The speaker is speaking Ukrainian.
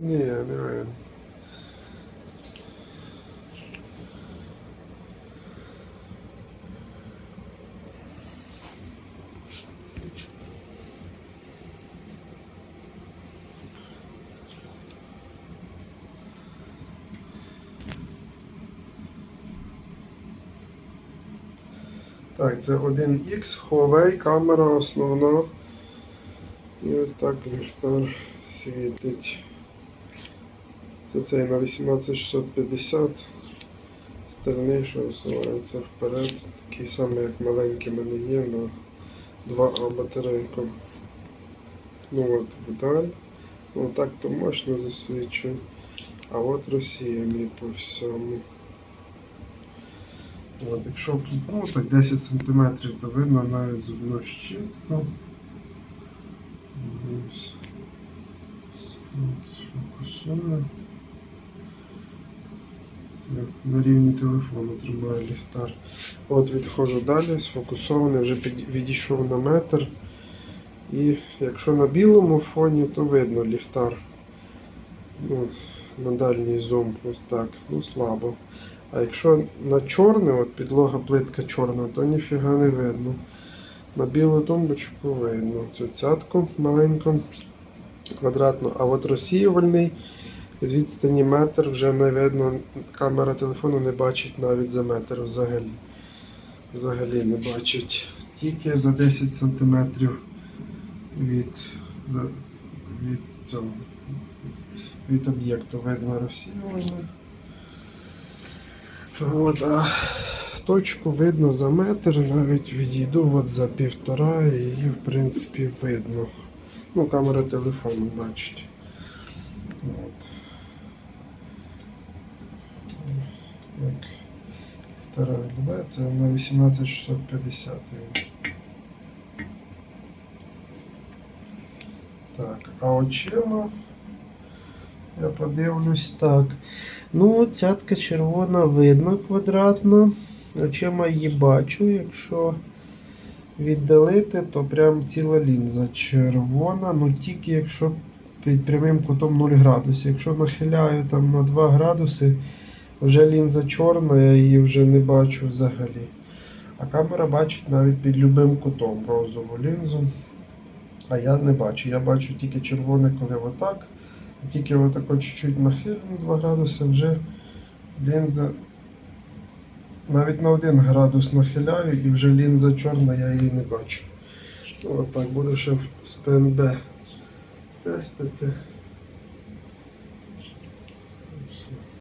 Ні, не. Так, це 1X, Huawei, камера основна. І ось так ліхтар світить. Це цей на 18650. Стальний, що висувається вперед. Такий самий, як маленький мене є на 2А батарейку. Ну от вдаль. Ну так то мощно засвічує. А от Росія мій по всьому. От, якщо ну, так 10 см, то видно навіть зубну щітку. Ось. Фокусує. На рівні телефону тримаю ліхтар. От відходжу далі, сфокусований, вже відійшов на метр. І якщо на білому фоні, то видно ліхтар. Ну, на дальній зум, ось так. Ну, слабо. А якщо на чорне, от підлога плитка чорна, то ніфіга не видно. На білу тумбочку видно цю цятку маленьку, квадратну, а от розсіювальний з відстані метр вже не видно, камера телефону не бачить навіть за метр взагалі. Взагалі не бачить. Тільки за 10 см від, від від об'єкту видно розсіювання. От, а точку видно за метр, навіть відійду от за півтора і в принципі видно. Ну, камера телефону бачить. От. Як втора виглядає, це на 18650. він. Так, а очима я подивлюсь так. Ну, цятка червона видно квадратна. Очима її бачу. Якщо віддалити, то прям ціла лінза червона. Ну тільки якщо під прямим кутом 0 градусів. Якщо нахиляю там на 2 градуси, вже лінза чорна, я її вже не бачу взагалі. А камера бачить навіть під любим кутом розову лінзу. А я не бачу. Я бачу тільки червоне, коли отак. Тільки отако чуть-чуть нахилено 2 градуси, вже лінза навіть на 1 градус нахиляю і вже лінза чорна, я її не бачу. Отак буду ще з ПНБ тестити.